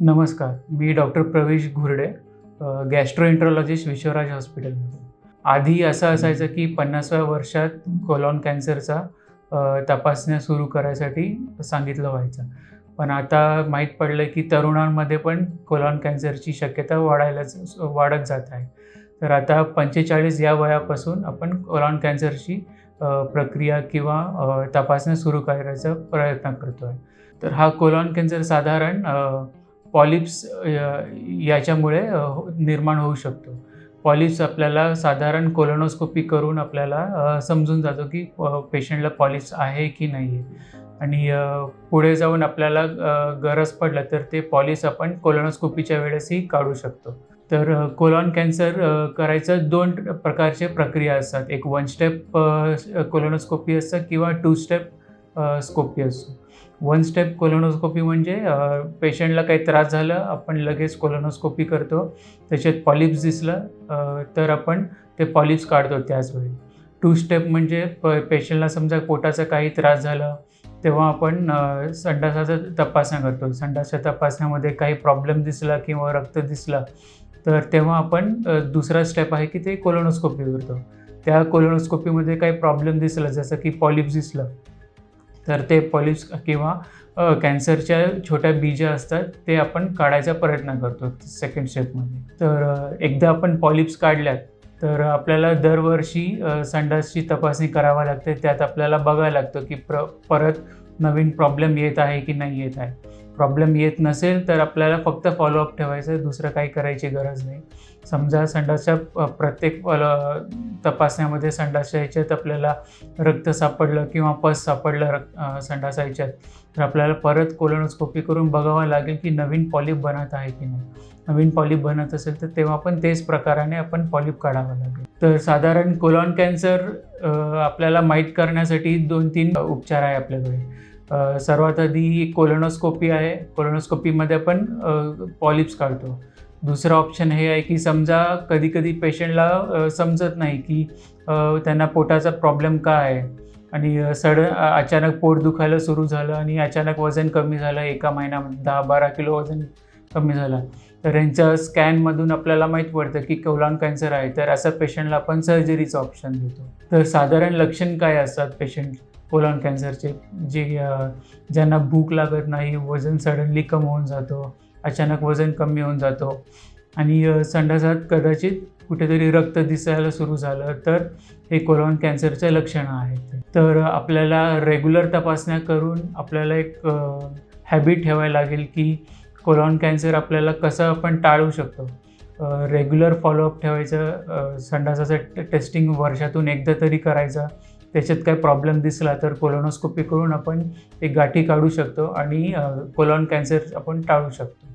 नमस्कार मी डॉक्टर प्रवेश घुर्डे गॅस्ट्रोएंट्रोलॉजिस्ट विश्वराज हॉस्पिटलमध्ये. आधी असं असायचं की पन्नासाव्या वर्षात कोलॉन कॅन्सरचा तपासण्या सुरू करायसाठी सांगितलं व्हायचं. पण आता माहीत पडलं की तरुणांमध्ये पण कोलॉन कॅन्सरची शक्यता वाढायला वाढत जात आहे. तर आता पंचेचाळीस या वयापासून आपण कोलॉन कॅन्सरची प्रक्रिया किंवा तपासण्या सुरू करायचा प्रयत्न करतो आहे तर हा कोलॉन कॅन्सर साधारण पॉलिप्स याच्यामुळे हो, निर्माण होऊ शकतो. पॉलिप्स आपल्याला साधारण कोलोनोस्कोपी करून आपल्याला समजून जातो की पेशंटला पॉलिप्स आहे की नाही आहे आणि पुढे जाऊन आपल्याला गरज पडलं तर ते पॉलिप्स आपण कोलोनोस्कोपीच्या वेळेसही काढू शकतो. तर कोलॉन कॅन्सर करायचं दोन प्रकारचे प्रक्रिया असतात. एक वन स्टेप कोलोनोस्कोपी असतं किंवा टू स्टेप स्कोपी असतो वन स्टेप कोलोनोस्कोपी म्हणजे पेशंटला काही त्रास झाला आपण लगेच कोलोनोस्कोपी करतो. त्याच्यात पॉलिप्स दिसलं तर आपण ते पॉलिप्स काढतो त्याचवेळी. टू स्टेप म्हणजे प पेशंटला समजा पोटाचा काही त्रास झाला तेव्हा आपण संडासाचा तपासण्या करतो. संडासच्या तपासण्यामध्ये काही प्रॉब्लेम दिसला किंवा रक्त दिसला तर तेव्हा आपण दुसरा स्टेप आहे की ते कोलोनोस्कोपी करतो. त्या कोलोनोस्कोपीमध्ये काही प्रॉब्लेम दिसला जसं की पॉलिप्स दिसलं तर ते पॉलिप्स किंवा कॅन्सरच्या छोट्या बीज्या असतात ते आपण काढायचा प्रयत्न करतो सेकंड स्टेपमध्ये तर एकदा आपण पॉलिप्स काढल्यात तर आपल्याला दरवर्षी संडासची तपासणी करावी लागते. त्यात आपल्याला बघायला लागतं की प्र परत नवीन प्रॉब्लेम येत आहे की नाही येत आहे. प्रॉब्लेम येत नसेल तर आपल्याला फक्त फॉलोअप ठेवायचं आहे दुसरं काही करायची गरज नाही. समजा संडासच्या प्रत्येक फॉलो तपासण्यामध्ये संडासच्या ह्याच्यात आपल्याला रक्त सापडलं किंवा पस सापडलं रक्त संडासा ह्याच्यात तर आपल्याला परत कोलोनोस्कोपी करून बघावं लागेल की नवीन पॉलिप बनत आहे की नाही. नवीन पॉलिप बनत असेल तर तेव्हा पण तेच प्रकाराने आपण पॉलिप काढावं लागेल. तर साधारण कोलॉन कॅन्सर आपल्याला माहीत करण्यासाठी दोन तीन उपचार आहे आपल्याकडे. सर्वात आधी कोलोनोस्कोपी आहे. कोलोनोस्कोपीमध्ये आपण पॉलिप्स काढतो. दुसरं ऑप्शन हे आहे की समजा कधी कधी पेशंटला समजत नाही की त्यांना पोटाचा प्रॉब्लेम काय आहे. आणि सडन अचानक पोट दुखायला सुरू झालं आणि अचानक वजन कमी झालं एका महिन्यामध्ये दहा बारा किलो वजन कमी झालं. तर यांच्या स्कॅनमधून आपल्याला माहीत पडतं की कोलॉन कॅन्सर आहे. तर अशा पेशंटला आपण सर्जरीचं ऑप्शन देतो. तर साधारण लक्षण काय असतात पेशंट कोलॉन कॅन्सरचे जे ज्यांना भूक लागत नाही वजन सडनली कमी होऊन जातो अचानक वजन कमी होऊन जातो आणि संडासात कदाचित कुठेतरी रक्त दिसायला सुरू झालं तर हे कोलॉन कॅन्सरचे लक्षणं आहेत तर आपल्याला रेग्युलर तपासण्या करून आपल्याला एक हॅबिट ठेवायला लागेल की कोलॉन कॅन्सर आपल्याला कसं आपण टाळू शकतो. रेग्युलर फॉलोअप ठेवायचं संडासाचं टेस्टिंग वर्षातून एकदा तरी करायचं त्याच्यात काही प्रॉब्लेम दिसला तर कोलोनोस्कोपी करून आपण एक गाठी काढू शकतो आणि कोलॉन कॅन्सर आपण टाळू शकतो.